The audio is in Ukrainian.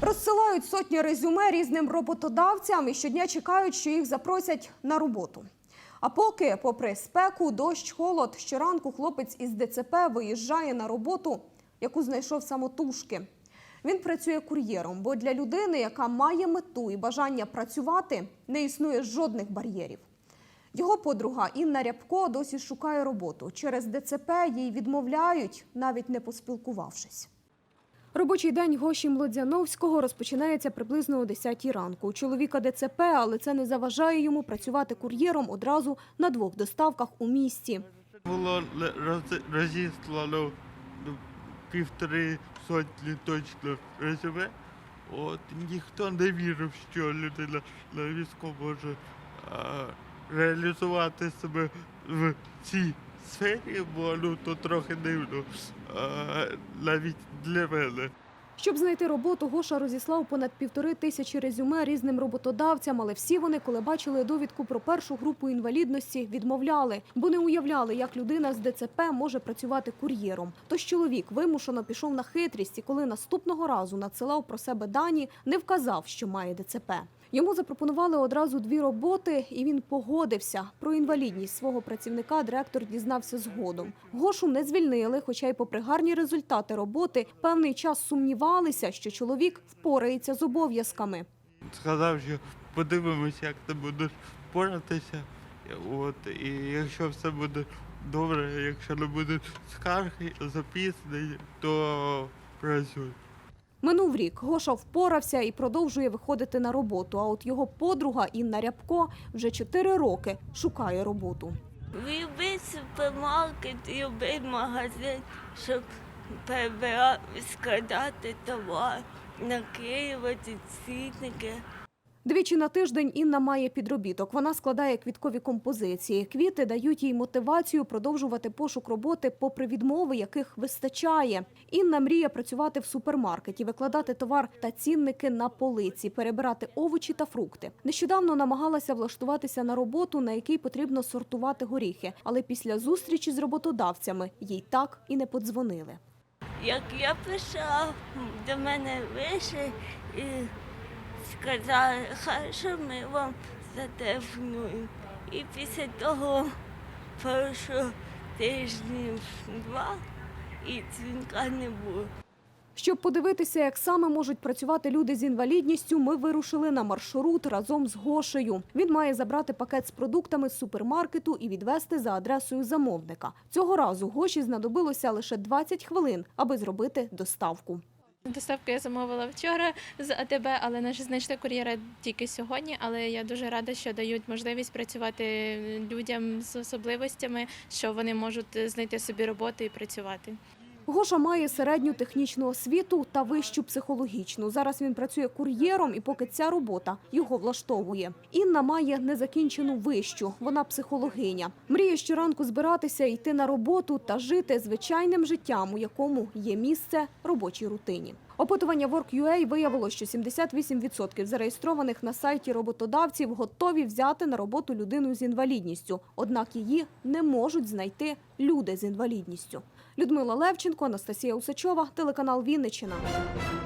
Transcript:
Розсилають сотні резюме різним роботодавцям і щодня чекають, що їх запросять на роботу. А поки, попри спеку, дощ, холод, щоранку хлопець із ДЦП виїжджає на роботу, яку знайшов самотужки. Він працює кур'єром, бо для людини, яка має мету і бажання працювати, не існує жодних бар'єрів. Його подруга Інна Рябко досі шукає роботу. Через ДЦП їй відмовляють, навіть не поспілкувавшись. Робочий день Гоші Млодзяновського розпочинається приблизно о 10 ранку. У чоловіка ДЦП, але це не заважає йому працювати кур'єром одразу на двох доставках у місті. Було розіслано ну, півтори сотні точно резюме. От ніхто не вірив, що людина на війську може реалізувати себе в цій сфері, бо ну то трохи дивно а, навіть для мене. Щоб знайти роботу, Гоша розіслав понад півтори тисячі резюме різним роботодавцям, але всі вони, коли бачили довідку про першу групу інвалідності, відмовляли, бо не уявляли, як людина з ДЦП може працювати кур'єром. Тож чоловік вимушено пішов на хитрість і коли наступного разу надсилав про себе дані, не вказав, що має ДЦП. Йому запропонували одразу дві роботи, і він погодився. Про інвалідність свого працівника директор дізнався згодом. Гошу не звільнили, хоча й попри гарні результати роботи, певний час сумнівалися, що чоловік впорається з обов'язками. Сказав, що подивимося, як ти будеш поратися. От, і якщо все буде добре, якщо не буде скарги, запізнень, то працюй. Минув рік Гоша впорався і продовжує виходити на роботу. А от його подруга Інна Рябко вже чотири роки шукає роботу. Любий супермаркет, любий магазин, щоб перебирати, складати товар, наклеювати цінники. Двічі на тиждень Інна має підробіток. Вона складає квіткові композиції. Квіти дають їй мотивацію продовжувати пошук роботи, попри відмови, яких вистачає. Інна мріє працювати в супермаркеті, викладати товар та цінники на полиці, перебирати овочі та фрукти. Нещодавно намагалася влаштуватися на роботу, на якій потрібно сортувати горіхи, але після зустрічі з роботодавцями їй так і не подзвонили. Як я прийшла, до мене вийшли і сказали, що ми вам зателефонуємо. І після того пройшло тижнів два і дзвінка не було. Щоб подивитися, як саме можуть працювати люди з інвалідністю, ми вирушили на маршрут разом з Гошею. Він має забрати пакет з продуктами з супермаркету і відвезти за адресою замовника. Цього разу Гоші знадобилося лише 20 хвилин, аби зробити доставку. Доставку я замовила вчора з АТБ, але наш знайшли кур'єра тільки сьогодні. Але я дуже рада, що дають можливість працювати людям з особливостями, що вони можуть знайти собі роботу і працювати. Гоша має середню технічну освіту та вищу психологічну. Зараз він працює кур'єром, і поки ця робота його влаштовує. Інна має незакінчену вищу. Вона психологиня. Мріє щоранку збиратися, йти на роботу та жити звичайним життям, у якому є місце робочій рутині. Опитування Work.ua виявило, що 78% зареєстрованих на сайті роботодавців готові взяти на роботу людину з інвалідністю. Однак її не можуть знайти люди з інвалідністю. Людмила Левченко, Анастасія Усачова, телеканал Вінниччина.